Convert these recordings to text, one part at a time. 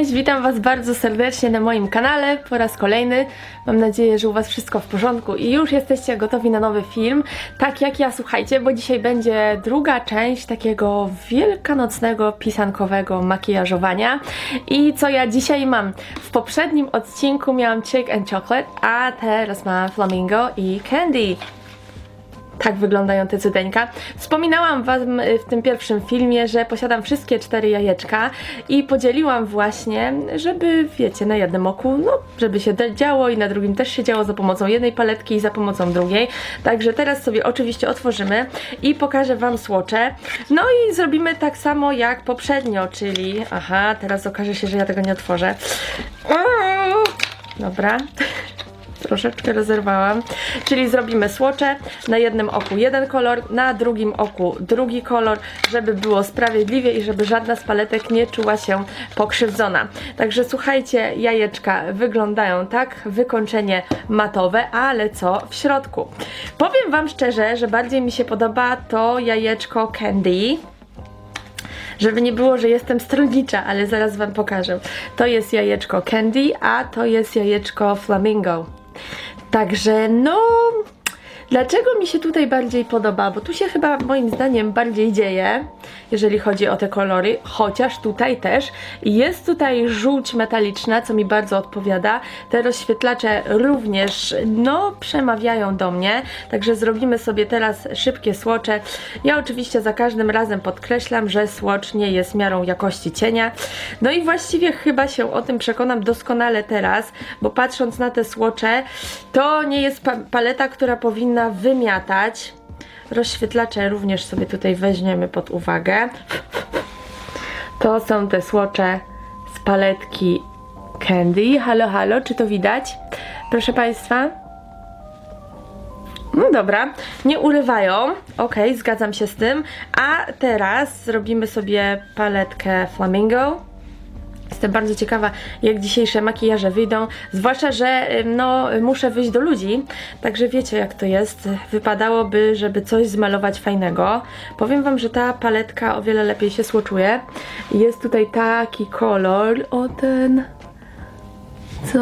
Cześć, witam Was bardzo serdecznie na moim kanale po raz kolejny. Mam nadzieję, że u Was wszystko w porządku i już jesteście gotowi na nowy film. Tak jak ja, słuchajcie, bo dzisiaj będzie druga część takiego wielkanocnego, pisankowego makijażowania. I co ja dzisiaj mam? W poprzednim odcinku miałam Chick and Chocolate, a teraz mam Flamingo i Candy. Tak wyglądają te cudeńka. Wspominałam Wam y, w tym pierwszym filmie, że posiadam wszystkie cztery jajeczka i podzieliłam właśnie, żeby, wiecie, na jednym oku, no, żeby się działo i na drugim też się działo za pomocą jednej paletki i za pomocą drugiej. Także teraz sobie oczywiście otworzymy i pokażę Wam słocze. No i zrobimy tak samo jak poprzednio, czyli, aha, teraz okaże się, że ja tego nie otworzę. Dobra troszeczkę rozerwałam. Czyli zrobimy słocze, na jednym oku jeden kolor, na drugim oku drugi kolor, żeby było sprawiedliwie i żeby żadna z paletek nie czuła się pokrzywdzona. Także słuchajcie, jajeczka wyglądają tak, wykończenie matowe, ale co w środku? Powiem Wam szczerze, że bardziej mi się podoba to jajeczko Candy. Żeby nie było, że jestem stronnicza, ale zaraz Wam pokażę. To jest jajeczko Candy, a to jest jajeczko Flamingo. Także no. Dlaczego mi się tutaj bardziej podoba? Bo tu się chyba moim zdaniem bardziej dzieje, jeżeli chodzi o te kolory, chociaż tutaj też jest tutaj żółć metaliczna, co mi bardzo odpowiada. Te rozświetlacze również, no, przemawiają do mnie, także zrobimy sobie teraz szybkie słocze. Ja oczywiście za każdym razem podkreślam, że słocz nie jest miarą jakości cienia. No i właściwie chyba się o tym przekonam doskonale teraz, bo patrząc na te słocze, to nie jest pa paleta, która powinna wymiatać. Rozświetlacze również sobie tutaj weźmiemy pod uwagę. To są te słocze z paletki Candy. Halo, halo, czy to widać? Proszę Państwa. No dobra, nie urywają. Ok, zgadzam się z tym. A teraz zrobimy sobie paletkę Flamingo. Jestem bardzo ciekawa, jak dzisiejsze makijaże wyjdą, zwłaszcza, że no, muszę wyjść do ludzi, także wiecie jak to jest. Wypadałoby, żeby coś zmalować fajnego. Powiem Wam, że ta paletka o wiele lepiej się słoczuje. Jest tutaj taki kolor, o ten co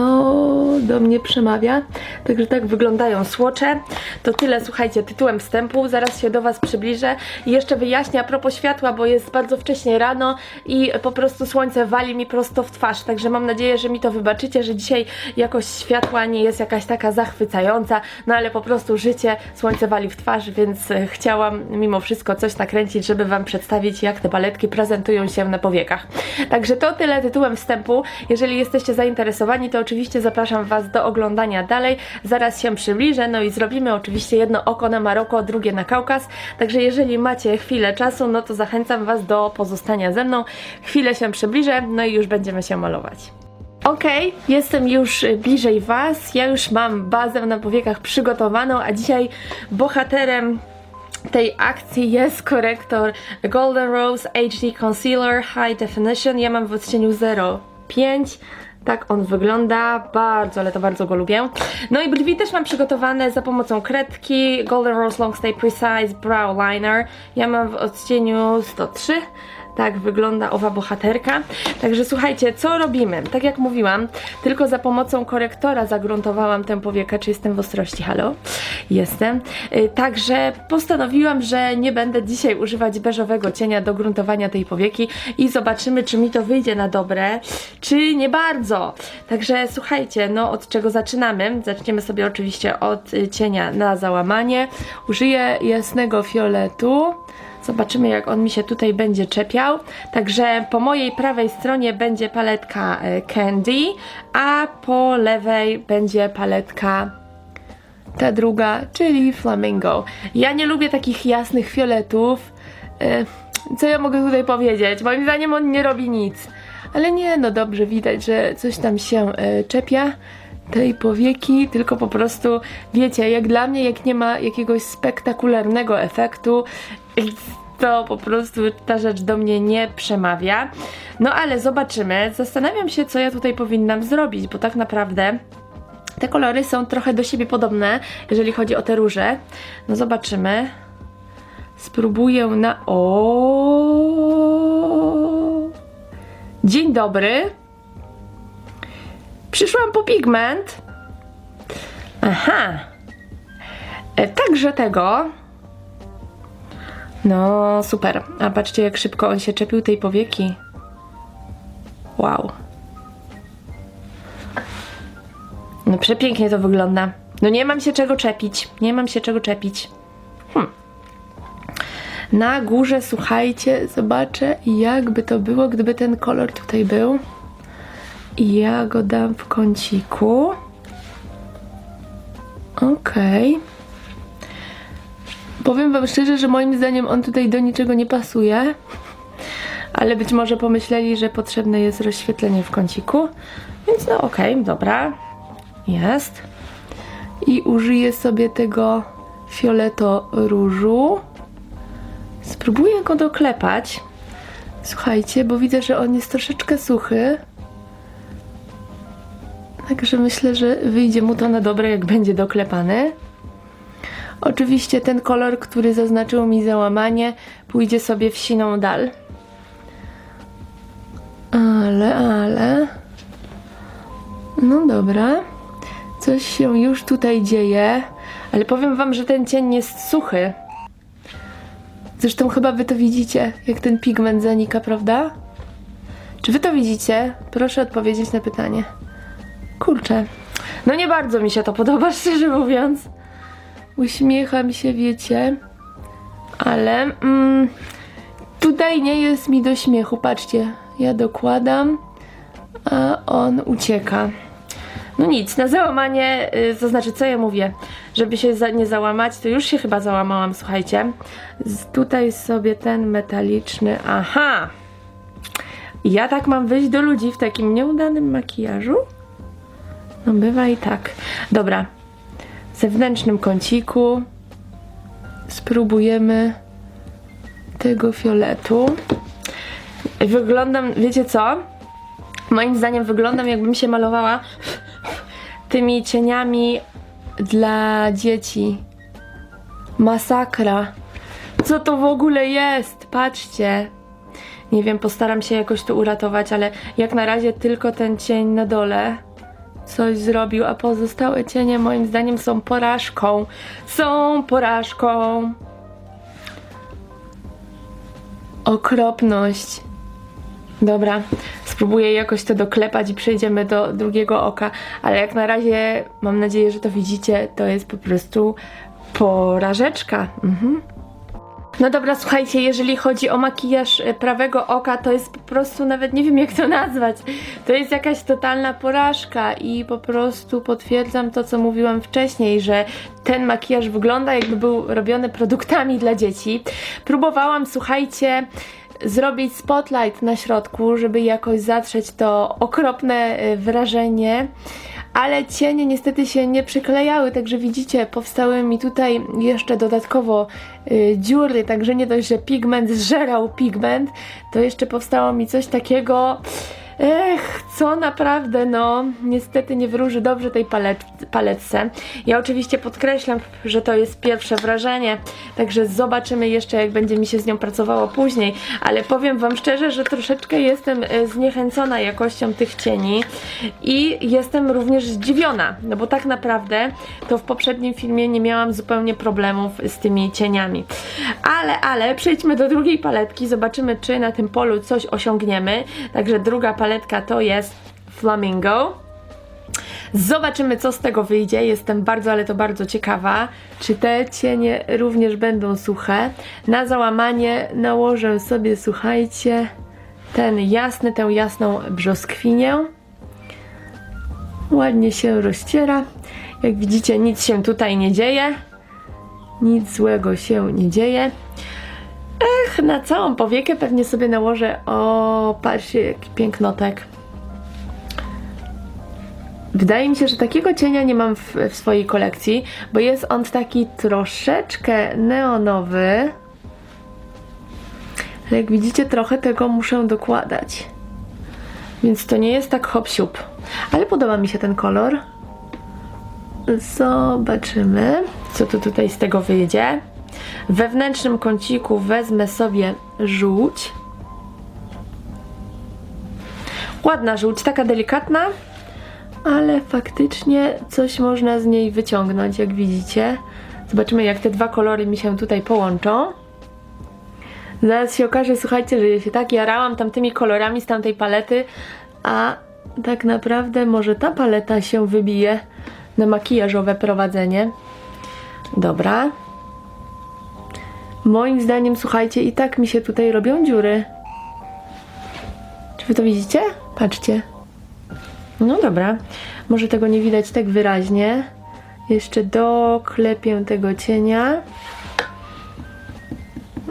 do mnie przemawia. Także tak wyglądają słocze. To tyle, słuchajcie, tytułem wstępu. Zaraz się do Was przybliżę i jeszcze wyjaśnię a propos światła, bo jest bardzo wcześnie rano i po prostu słońce wali mi prosto w twarz. Także mam nadzieję, że mi to wybaczycie, że dzisiaj jakość światła nie jest jakaś taka zachwycająca, no ale po prostu życie, słońce wali w twarz, więc e, chciałam mimo wszystko coś nakręcić, żeby Wam przedstawić, jak te paletki prezentują się na powiekach. Także to tyle tytułem wstępu. Jeżeli jesteście zainteresowani, to oczywiście zapraszam Was do oglądania dalej. Zaraz się przybliżę, no i zrobimy oczywiście jedno oko na Maroko, drugie na Kaukaz. Także jeżeli macie chwilę czasu, no to zachęcam Was do pozostania ze mną. Chwilę się przybliżę, no i już będziemy się malować. Okej, jestem już bliżej Was. Ja już mam bazę na powiekach przygotowaną, a dzisiaj bohaterem tej akcji jest korektor Golden Rose HD Concealer High Definition. Ja mam w odcieniu 05. Tak on wygląda, bardzo, ale to bardzo go lubię. No i brwi też mam przygotowane za pomocą kredki Golden Rose Long Stay Precise Brow Liner. Ja mam w odcieniu 103 tak wygląda owa bohaterka. Także słuchajcie, co robimy? Tak jak mówiłam, tylko za pomocą korektora zagruntowałam tę powiekę, czy jestem w ostrości, halo? Jestem. Y, także postanowiłam, że nie będę dzisiaj używać beżowego cienia do gruntowania tej powieki i zobaczymy, czy mi to wyjdzie na dobre, czy nie bardzo. Także słuchajcie, no od czego zaczynamy? Zaczniemy sobie oczywiście od y, cienia na załamanie. Użyję jasnego fioletu. Zobaczymy, jak on mi się tutaj będzie czepiał. Także po mojej prawej stronie będzie paletka e, Candy, a po lewej będzie paletka ta druga, czyli Flamingo. Ja nie lubię takich jasnych fioletów. E, Co ja mogę tutaj powiedzieć? Moim zdaniem on nie robi nic. Ale nie, no dobrze, widać, że coś tam się e, czepia tej powieki, tylko po prostu, wiecie, jak dla mnie, jak nie ma jakiegoś spektakularnego efektu, to po prostu ta rzecz do mnie nie przemawia. No ale zobaczymy. Zastanawiam się, co ja tutaj powinnam zrobić, bo tak naprawdę te kolory są trochę do siebie podobne, jeżeli chodzi o te róże. No zobaczymy. Spróbuję na. O. Dzień dobry. Przyszłam po pigment. Aha. E, Także tego. No, super. A patrzcie, jak szybko on się czepił tej powieki. Wow. No przepięknie to wygląda. No nie mam się czego czepić. Nie mam się czego czepić. Hmm. Na górze, słuchajcie, zobaczę jakby to było, gdyby ten kolor tutaj był. I ja go dam w kąciku. Okej. Powiem wam szczerze, że moim zdaniem on tutaj do niczego nie pasuje. Ale być może pomyśleli, że potrzebne jest rozświetlenie w kąciku. Więc no okej, dobra. Jest. I użyję sobie tego fioleto różu. Spróbuję go doklepać. Słuchajcie, bo widzę, że on jest troszeczkę suchy. Także myślę, że wyjdzie mu to na dobre, jak będzie doklepany. Oczywiście ten kolor, który zaznaczył mi załamanie, pójdzie sobie w siną dal. Ale, ale. No dobra. Coś się już tutaj dzieje. Ale powiem wam, że ten cień jest suchy. Zresztą chyba wy to widzicie, jak ten pigment zanika, prawda? Czy wy to widzicie? Proszę odpowiedzieć na pytanie. Kurczę. No nie bardzo mi się to podoba, szczerze mówiąc. Uśmiecham się, wiecie. Ale mm, tutaj nie jest mi do śmiechu. Patrzcie, ja dokładam, a on ucieka. No nic, na załamanie, y, to znaczy co ja mówię, żeby się za, nie załamać, to już się chyba załamałam, słuchajcie. Z, tutaj sobie ten metaliczny, aha. Ja tak mam wyjść do ludzi w takim nieudanym makijażu? No bywa i tak. Dobra, w zewnętrznym kąciku spróbujemy tego fioletu. Wyglądam, wiecie co? Moim zdaniem wyglądam jakbym się malowała tymi cieniami dla dzieci. Masakra. Co to w ogóle jest? Patrzcie. Nie wiem, postaram się jakoś to uratować, ale jak na razie tylko ten cień na dole coś zrobił, a pozostałe cienie moim zdaniem są porażką. Są porażką. Okropność. Dobra, spróbuję jakoś to doklepać i przejdziemy do drugiego oka, ale jak na razie mam nadzieję, że to widzicie, to jest po prostu porażeczka. Mhm. No dobra, słuchajcie, jeżeli chodzi o makijaż e, prawego oka, to jest po prostu, nawet nie wiem jak to nazwać, to jest jakaś totalna porażka i po prostu potwierdzam to, co mówiłam wcześniej, że ten makijaż wygląda jakby był robiony produktami dla dzieci. Próbowałam, słuchajcie, zrobić spotlight na środku, żeby jakoś zatrzeć to okropne y, wrażenie. Ale cienie niestety się nie przyklejały, także widzicie, powstały mi tutaj jeszcze dodatkowo y, dziury, także nie dość, że pigment zżerał pigment, to jeszcze powstało mi coś takiego. Ech, co naprawdę, no, niestety nie wróży dobrze tej palet paletce. Ja oczywiście podkreślam, że to jest pierwsze wrażenie, także zobaczymy jeszcze, jak będzie mi się z nią pracowało później, ale powiem Wam szczerze, że troszeczkę jestem e, zniechęcona jakością tych cieni i jestem również zdziwiona, no bo tak naprawdę to w poprzednim filmie nie miałam zupełnie problemów z tymi cieniami. Ale, ale przejdźmy do drugiej paletki, zobaczymy, czy na tym polu coś osiągniemy. Także druga paletka to jest Flamingo. Zobaczymy, co z tego wyjdzie. Jestem bardzo, ale to bardzo ciekawa. Czy te cienie również będą suche? Na załamanie nałożę sobie, słuchajcie, ten jasny, tę jasną brzoskwinię. Ładnie się rozciera. Jak widzicie, nic się tutaj nie dzieje. Nic złego się nie dzieje. Na całą powiekę pewnie sobie nałożę. O, patrzcie, jaki pięknotek. Wydaje mi się, że takiego cienia nie mam w, w swojej kolekcji, bo jest on taki troszeczkę neonowy. Ale jak widzicie, trochę tego muszę dokładać. Więc to nie jest tak hop siup. Ale podoba mi się ten kolor. Zobaczymy, co tu tutaj z tego wyjdzie. W wewnętrznym kąciku wezmę sobie żółć. Ładna żółć, taka delikatna, ale faktycznie coś można z niej wyciągnąć, jak widzicie. Zobaczymy, jak te dwa kolory mi się tutaj połączą. Zaraz się okaże, słuchajcie, że się tak jarałam tamtymi kolorami z tamtej palety, a tak naprawdę może ta paleta się wybije na makijażowe prowadzenie. Dobra. Moim zdaniem, słuchajcie, i tak mi się tutaj robią dziury. Czy wy to widzicie? Patrzcie. No dobra. Może tego nie widać tak wyraźnie. Jeszcze doklepię tego cienia.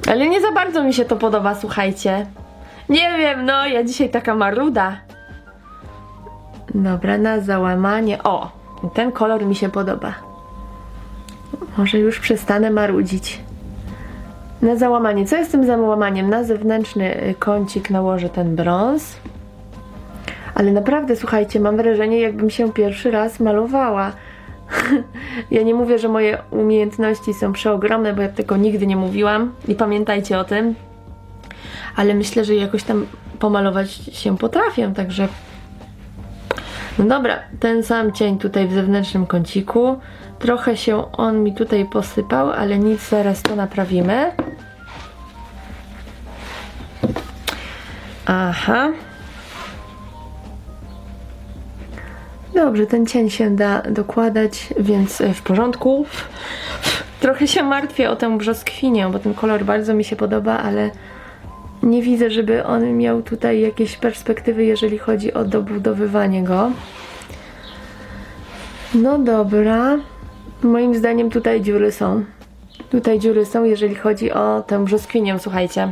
Ale nie za bardzo mi się to podoba, słuchajcie. Nie wiem, no, ja dzisiaj taka maruda. Dobra, na załamanie. O, ten kolor mi się podoba. Może już przestanę marudzić. Na załamanie. Co jest tym załamaniem? Na zewnętrzny y, kącik nałożę ten brąz. Ale naprawdę, słuchajcie, mam wrażenie, jakbym się pierwszy raz malowała. ja nie mówię, że moje umiejętności są przeogromne, bo ja tego nigdy nie mówiłam. I pamiętajcie o tym. Ale myślę, że jakoś tam pomalować się potrafię, także no dobra, ten sam cień tutaj w zewnętrznym kąciku. Trochę się on mi tutaj posypał, ale nic, zaraz to naprawimy. Aha. Dobrze, ten cień się da dokładać, więc e, w porządku. Trochę się martwię o tę brzoskwinię, bo ten kolor bardzo mi się podoba, ale nie widzę, żeby on miał tutaj jakieś perspektywy, jeżeli chodzi o dobudowywanie go. No dobra. Moim zdaniem tutaj dziury są. Tutaj dziury są, jeżeli chodzi o tę brzoskwinię, słuchajcie.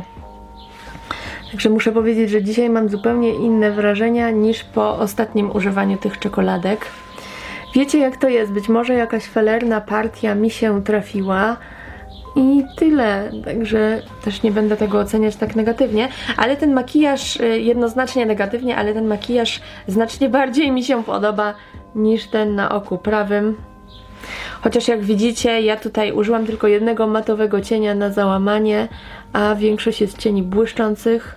Także muszę powiedzieć, że dzisiaj mam zupełnie inne wrażenia niż po ostatnim używaniu tych czekoladek. Wiecie jak to jest? Być może jakaś felerna partia mi się trafiła i tyle. Także też nie będę tego oceniać tak negatywnie, ale ten makijaż y, jednoznacznie negatywnie, ale ten makijaż znacznie bardziej mi się podoba niż ten na oku prawym. Chociaż jak widzicie, ja tutaj użyłam tylko jednego matowego cienia na załamanie, a większość jest cieni błyszczących.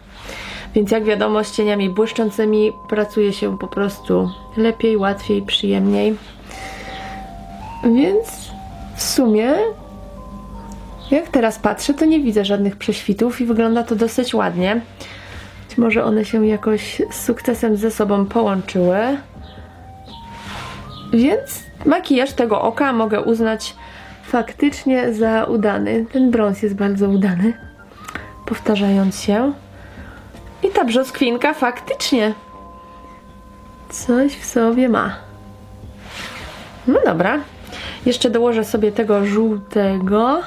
Więc jak wiadomo, z cieniami błyszczącymi pracuje się po prostu lepiej, łatwiej, przyjemniej. Więc w sumie, jak teraz patrzę, to nie widzę żadnych prześwitów i wygląda to dosyć ładnie. Być może one się jakoś z sukcesem ze sobą połączyły. Więc makijaż tego oka mogę uznać faktycznie za udany. Ten brąz jest bardzo udany, powtarzając się. I ta brzoskwinka faktycznie coś w sobie ma. No dobra. Jeszcze dołożę sobie tego żółtego.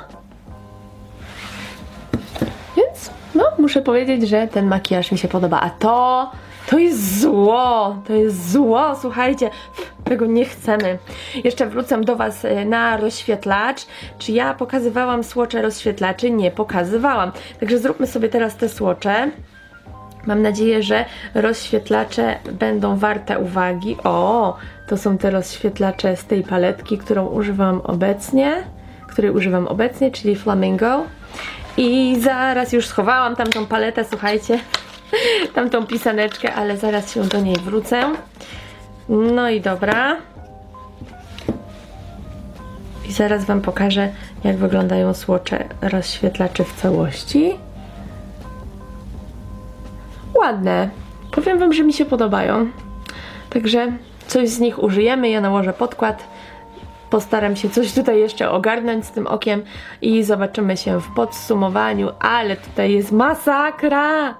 Więc, no, muszę powiedzieć, że ten makijaż mi się podoba. A to, to jest zło. To jest zło, słuchajcie. Tego nie chcemy. Jeszcze wrócę do Was e, na rozświetlacz. Czy ja pokazywałam słocze rozświetlaczy? Nie pokazywałam. Także zróbmy sobie teraz te słocze. Mam nadzieję, że rozświetlacze będą warte uwagi. O, to są te rozświetlacze z tej paletki, którą używam obecnie, której używam obecnie, czyli Flamingo. I zaraz już schowałam tamtą paletę, słuchajcie, tamtą pisaneczkę, ale zaraz się do niej wrócę. No i dobra. I zaraz Wam pokażę, jak wyglądają słocze rozświetlaczy w całości ładne. Powiem Wam, że mi się podobają. Także coś z nich użyjemy. Ja nałożę podkład. Postaram się coś tutaj jeszcze ogarnąć z tym okiem i zobaczymy się w podsumowaniu, ale tutaj jest masakra!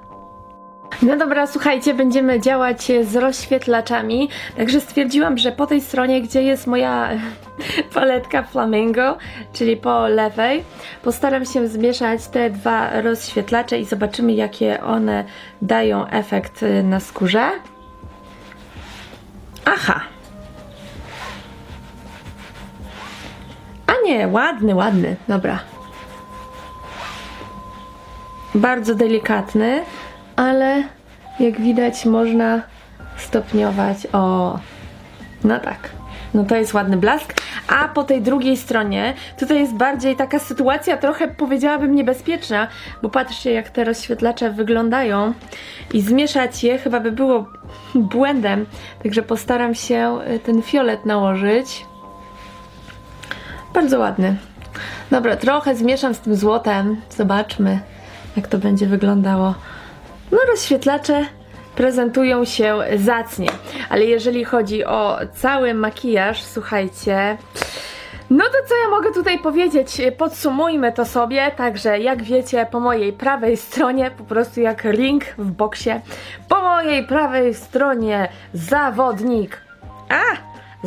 No dobra, słuchajcie, będziemy działać z rozświetlaczami, także stwierdziłam, że po tej stronie, gdzie jest moja paletka Flamingo, czyli po lewej, postaram się zmieszać te dwa rozświetlacze i zobaczymy, jakie one dają efekt y, na skórze. Aha! A nie, ładny, ładny, dobra. Bardzo delikatny ale jak widać można stopniować. O, no tak. No to jest ładny blask, A po tej drugiej stronie, tutaj jest bardziej taka sytuacja trochę powiedziałabym niebezpieczna, bo patrzcie jak te rozświetlacze wyglądają i zmieszać je chyba by było błędem, także postaram się y, ten fiolet nałożyć. Bardzo ładny. Dobra, trochę zmieszam z tym złotem. Zobaczmy, jak to będzie wyglądało. No, rozświetlacze prezentują się zacnie, ale jeżeli chodzi o cały makijaż, słuchajcie. No to co ja mogę tutaj powiedzieć? Podsumujmy to sobie. Także, jak wiecie, po mojej prawej stronie, po prostu jak ring w boksie, po mojej prawej stronie zawodnik. A!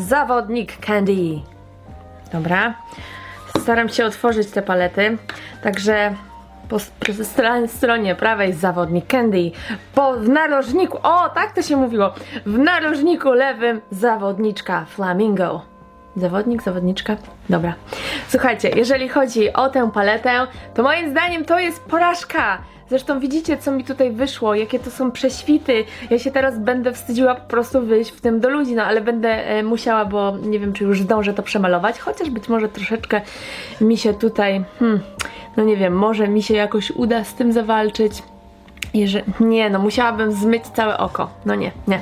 Zawodnik Candy. Dobra. Staram się otworzyć te palety. Także po stronie prawej zawodnik Candy, po w narożniku, o tak to się mówiło, w narożniku lewym zawodniczka Flamingo. Zawodnik, zawodniczka? Dobra. Słuchajcie, jeżeli chodzi o tę paletę, to moim zdaniem to jest porażka. Zresztą widzicie, co mi tutaj wyszło, jakie to są prześwity. Ja się teraz będę wstydziła po prostu wyjść w tym do ludzi, no ale będę e, musiała, bo nie wiem, czy już zdążę to przemalować, chociaż być może troszeczkę mi się tutaj, hmm, no nie wiem, może mi się jakoś uda z tym zawalczyć. Jeżeli, nie, no musiałabym zmyć całe oko. No nie, nie.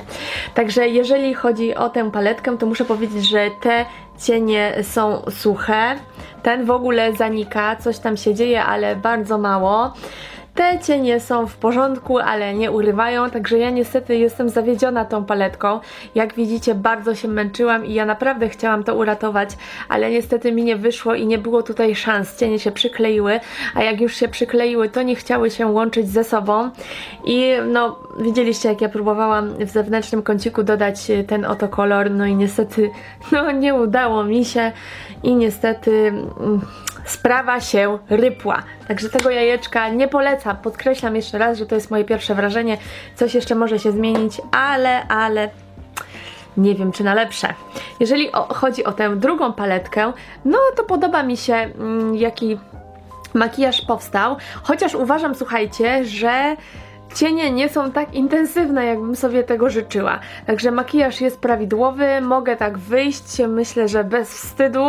Także jeżeli chodzi o tę paletkę, to muszę powiedzieć, że te cienie są suche. Ten w ogóle zanika, coś tam się dzieje, ale bardzo mało. Te cienie są w porządku, ale nie urywają, także ja niestety jestem zawiedziona tą paletką. Jak widzicie, bardzo się męczyłam i ja naprawdę chciałam to uratować, ale niestety mi nie wyszło i nie było tutaj szans. Cienie się przykleiły, a jak już się przykleiły, to nie chciały się łączyć ze sobą. I no, widzieliście, jak ja próbowałam w zewnętrznym kąciku dodać e, ten oto kolor, no i niestety, no nie udało mi się i niestety. mm, sprawa się rypła. Także tego jajeczka nie polecam. Podkreślam jeszcze raz, że to jest moje pierwsze wrażenie. Coś jeszcze może się zmienić, ale, ale nie wiem, czy na lepsze. Jeżeli o, chodzi o tę drugą paletkę, no to podoba mi się, mm, jaki makijaż powstał. Chociaż uważam, słuchajcie, że cienie nie są tak intensywne, jakbym sobie tego życzyła. Także makijaż jest prawidłowy, mogę tak wyjść, myślę, że bez wstydu.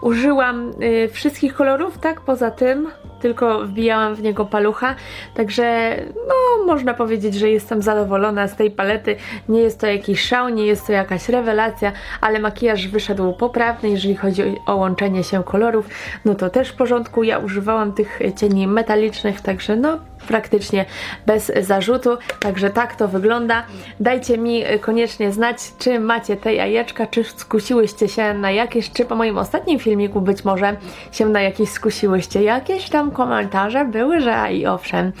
Użyłam y, wszystkich kolorów, tak? Poza tym, tylko wbijałam w niego palucha. Także, no, można powiedzieć, że jestem zadowolona z tej palety. Nie jest to jakiś szał, nie jest to jakaś rewelacja, ale makijaż wyszedł poprawny, jeżeli chodzi o, łączenie się kolorów. No to też w porządku. Ja używałam tych cieni metalicznych, także no, praktycznie bez zarzutu. Także tak to wygląda. Dajcie mi koniecznie znać, czy macie te jajeczka, czy skusiłyście się na jakieś, czy po moim ostatnim filmiku być może się na jakieś skusiłyście. Jakieś tam komentarze były, że i owszem.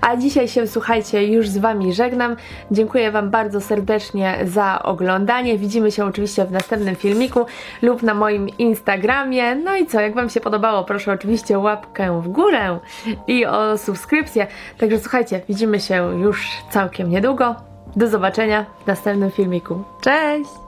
A dzisiaj się, słuchajcie, już z Wami żegnam. Dziękuję Wam bardzo serdecznie za oglądanie. Widzimy się oczywiście w następnym filmiku lub na moim Instagramie. No i co, jak Wam się podobało, proszę oczywiście łapkę w górę i o subskrypcję. Także słuchajcie, widzimy się już całkiem niedługo. Do zobaczenia w następnym filmiku. Cześć!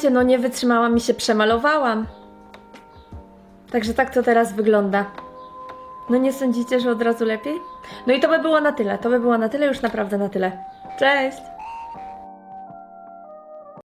Słuchajcie, no nie wytrzymałam i się przemalowałam. Także tak to teraz wygląda. No nie sądzicie, że od razu lepiej? No i to by było na tyle. To by było na tyle, już naprawdę na tyle. Cześć!